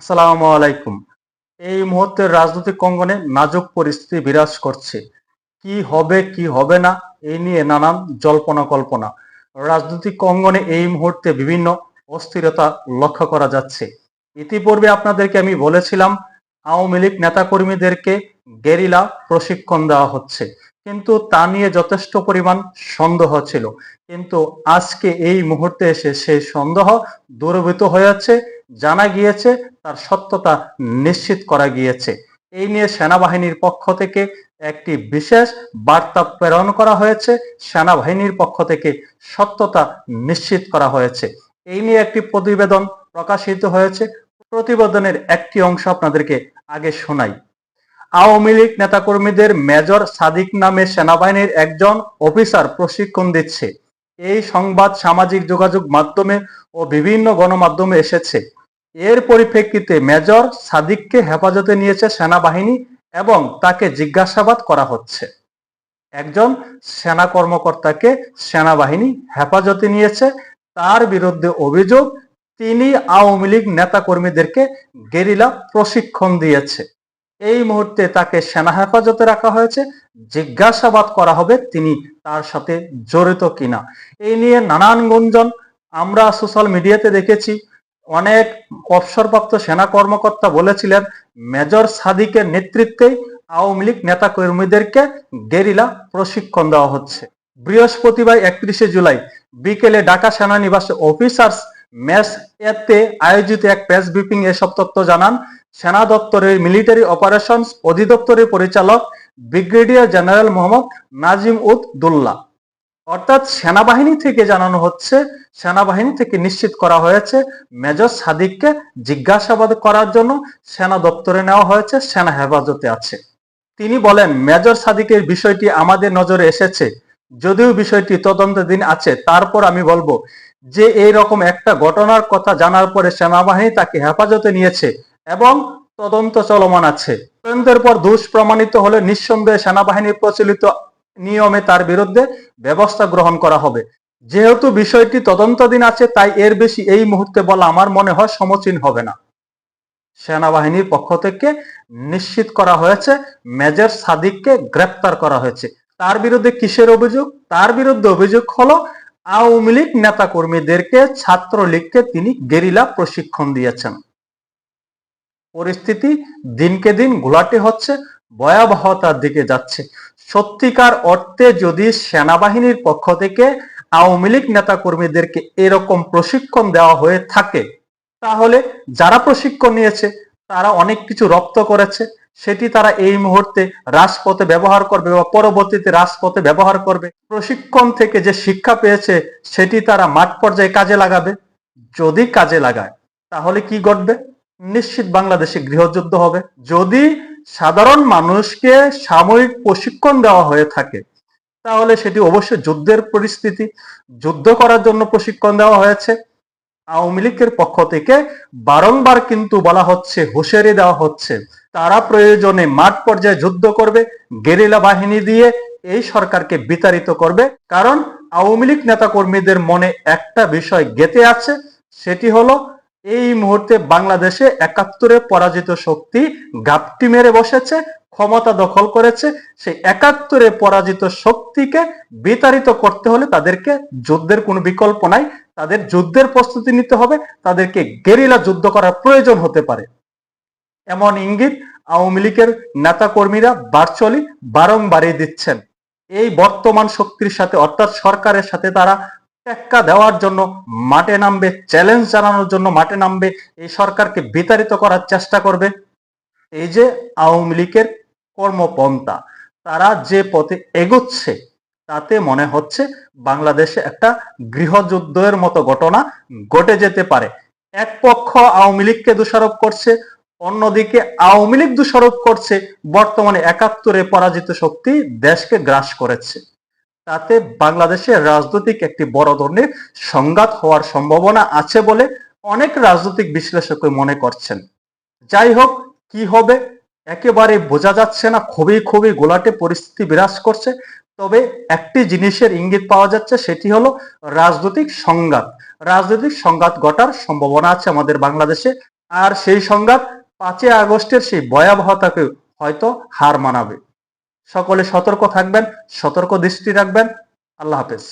আসসালামু আলাইকুম। এই মুহূর্তে রাজনৈতিক অঙ্গনে নাজুক পরিস্থিতি বিরাজ করছে। কি হবে কি হবে না এই নিয়ে নানান জল্পনা কল্পনা। রাজনৈতিক অঙ্গনে এই মুহূর্তে বিভিন্ন অস্থিরতা লক্ষ্য করা যাচ্ছে। ইতিপূর্বে আপনাদেরকে আমি বলেছিলাম, আওয়ামী লীগ নেতাকর্মীদেরকে গেরিলা প্রশিক্ষণ দেওয়া হচ্ছে। কিন্তু তা নিয়ে যথেষ্ট পরিমাণ সন্দেহ ছিল। কিন্তু আজকে এই মুহূর্তে এসে সেই সন্দেহ দূরভূত হয়েছে জানা গিয়েছে, তার সত্যতা নিশ্চিত করা গিয়েছে। এই নিয়ে সেনাবাহিনীর পক্ষ থেকে একটি বিশেষ বার্তা প্রেরণ করা হয়েছে। সেনাবাহিনীর পক্ষ থেকে সত্যতা নিশ্চিত করা হয়েছে। এই নিয়ে একটি প্রতিবেদন প্রকাশিত হয়েছে। প্রতিবেদনের একটি অংশ আপনাদেরকে আগে শোনাই। আওয়ামী লীগ নেতাকর্মীদের মেজর সাদিক নামে সেনাবাহিনীর একজন অফিসার প্রশিক্ষণ দিচ্ছে। এই সংবাদ সামাজিক যোগাযোগ মাধ্যমে ও বিভিন্ন গণমাধ্যমে এসেছে। এর পরিপ্রেক্ষিতে মেজর সাদিককে হেফাজতে নিয়েছে সেনাবাহিনী এবং তাকে জিজ্ঞাসাবাদ করা হচ্ছে। একজন সেনা কর্মকর্তাকে সেনাবাহিনী হেফাজতে নিয়েছে। তার বিরুদ্ধে অভিযোগ, তিনি আওয়ামী লীগ নেতা কর্মীদেরকে গেরিলা প্রশিক্ষণ দিয়েছে। এই মুহূর্তে তাকে সেনা হেফাজতে রাখা হয়েছে। জিজ্ঞাসাবাদ করা হবে তিনি তার সাথে জড়িত কিনা। এই নিয়ে নানান গুঞ্জন আমরা সোশ্যাল মিডিয়াতে দেখেছি। অনেক অবসরপ্রাপ্ত সেনা কর্মকর্তা বলেছিলেন, মেজর সাদিকের নেতৃত্বেই আওয়ামী লীগ নেতা কর্মীদেরকে গেরিলা প্রশিক্ষণ দেওয়া হচ্ছে। বৃহস্পতিবার একত্রিশে জুলাই বিকেলে ঢাকা সেনানিবাসে অফিসার্স মেস এতে আয়োজিত এক প্রেস ব্রিফিং এসব তথ্য জানান সেনা দপ্তরের মিলিটারি অপারেশনস অধিদপ্তরের পরিচালক ব্রিগেডিয়ার জেনারেল মোহাম্মদ নাজিম উদ দুল্লাহ অর্থাৎ সেনাবাহিনী থেকে জানানো হচ্ছে, সেনাবাহিনী থেকে নিশ্চিত করা হয়েছে, মেজর সাদিককে জিজ্ঞাসাবাদ করার জন্য সেনা দপ্তরে নেওয়া হয়েছে, সেনা হেফাজতে আছে। তিনি বলেন, মেজর সাদিকের বিষয়টি আমাদের নজরে এসেছে, যদিও বিষয়টি তদন্তাধীন আছে, তারপর আমি বলব যে, এই রকম একটা ঘটনার কথা জানার পরে সেনাবাহিনী তাকে হেফাজতে নিয়েছে এবং তদন্ত চলমান আছে। তদন্তের পর দোষ প্রমাণিত হলে নিঃসন্দেহে সেনাবাহিনীর প্রচলিত নিয়মে তার বিরুদ্ধে ব্যবস্থা গ্রহণ করা হবে। যেহেতু বিষয়টি তদন্তাধীন আছে, তাই এর বেশি এই মুহূর্তে বলা আমার মনে হয় সমচীন হবে না। সেনাবাহিনীর পক্ষ থেকে নিশ্চিত করা হয়েছে, মেজর সাদিককে গ্রেপ্তার করা হয়েছে। তার বিরুদ্ধে কিসের অভিযোগ? তার বিরুদ্ধে অভিযোগ হলো, আওয়ামী লীগ নেতা কর্মীদেরকে ছাত্রলীগকে তিনি গেরিলা প্রশিক্ষণ দিয়েছেন। পরিস্থিতি দিনকে দিন ঘোলাটে হচ্ছে, ভয়াবহতার দিকে যাচ্ছে। সত্যিকার অর্থে যদি সেনাবাহিনীর পক্ষ থেকে আওয়ামী লীগ নেতা কর্মীদেরকে এরকম প্রশিক্ষণ দেওয়া হয়ে থাকে, তাহলে যারা প্রশিক্ষণ নিয়েছে, তারা অনেক কিছু রপ্ত করেছে। সেটি তারা এই মুহূর্তে রাজপথে ব্যবহার করবে বা পরবর্তীতে রাজপথে ব্যবহার করবে। প্রশিক্ষণ থেকে যে শিক্ষা পেয়েছে, সেটি তারা মাঠ পর্যায়ে কাজে লাগাবে। যদি কাজে লাগায়, তাহলে কি ঘটবে? নিশ্চিত বাংলাদেশে গৃহযুদ্ধ হবে। যদি সাধারণ মানুষকে সাময়িক প্রশিক্ষণ দেওয়া হয়ে থাকে, তাহলে সেটি অবশ্যই যুদ্ধের পরিস্থিতি, যুদ্ধ করার জন্য প্রশিক্ষণ দেওয়া হয়েছে। আওয়ামী লীগের পক্ষ থেকে বারংবার কিন্তু বলা হচ্ছে, হুঁশিয়ারি দেওয়া হচ্ছে, তারা প্রয়োজনে মাঠ পর্যায়ে যুদ্ধ করবে, গেরিলা বাহিনী দিয়ে এই সরকারকে বিতাড়িত করবে। কারণ আওয়ামী লীগ নেতা কর্মীদের মনে একটা বিষয় গেতে আছে, সেটি হলো এই মুহূর্তে বাংলাদেশে একাত্তরে পরাজিত শক্তি গাপটি মেরে বসেছে, ক্ষমতা দখল করেছে। সেই একাত্তরে পরাজিত শক্তিকে বিতাড়িত করতে হলে তাদেরকে যুদ্ধের কোনো বিকল্প নাই। তাদের যুদ্ধের প্রস্তুতি নিতে হবে। তাদেরকে গেরিলা যুদ্ধ করার প্রয়োজন হতে পারে। এমন ইঙ্গিত আওয়ামী লীগের নেতা কর্মীরা ভার্চুয়ালি বারংবারই দিচ্ছেন। এই বর্তমান শক্তির সাথে, অর্থাৎ সরকারের সাথে তারা টেক্কা দেওয়ার জন্য, মাঠে নামবে চ্যালেঞ্জ জানানোর জন্য মাঠে নামবে, এই সরকারকে বিতাড়িত করার চেষ্টা করবে। এই যে আওয়ামী লীগের কর্মপন্থা, তারা যে পথে এগোচ্ছে, তাতে মনে হচ্ছে বাংলাদেশে একটা গৃহযুদ্ধের মতো ঘটনা ঘটে যেতে পারে। এক পক্ষ আওয়ামী লীগকে দোষারোপ করছে, অন্যদিকে আওয়ামী লীগ দোষারোপ করছে, বর্তমানে একাত্তরে পরাজিত শক্তি দেশকে গ্রাস করেছে। তাতে বাংলাদেশের রাজনৈতিক একটি বড় ধরনের সংঘাত হওয়ার সম্ভাবনা আছে বলে অনেক রাজনৈতিক বিশ্লেষক মনে করছেন। যাই হোক, কি হবে? একেবারে বোঝা যাচ্ছে না, খুবই খুবই গোলাটে পরিস্থিতি বিরাজ করছে। তবে একটি জিনিসের ইঙ্গিত পাওয়া যাচ্ছে, সেটি হলো রাজনৈতিক সংঘাত। রাজনৈতিক সংঘাত ঘটার সম্ভাবনা আছে আমাদের বাংলাদেশে। আর সেই সংঘাত পাঁচই আগস্টের সেই ভয়াবহতাকে হয়তো হার মানাবে। সকলে সতর্ক থাকবেন সতর্ক দৃষ্টি রাখবেন। আল্লাহ হাফেজ।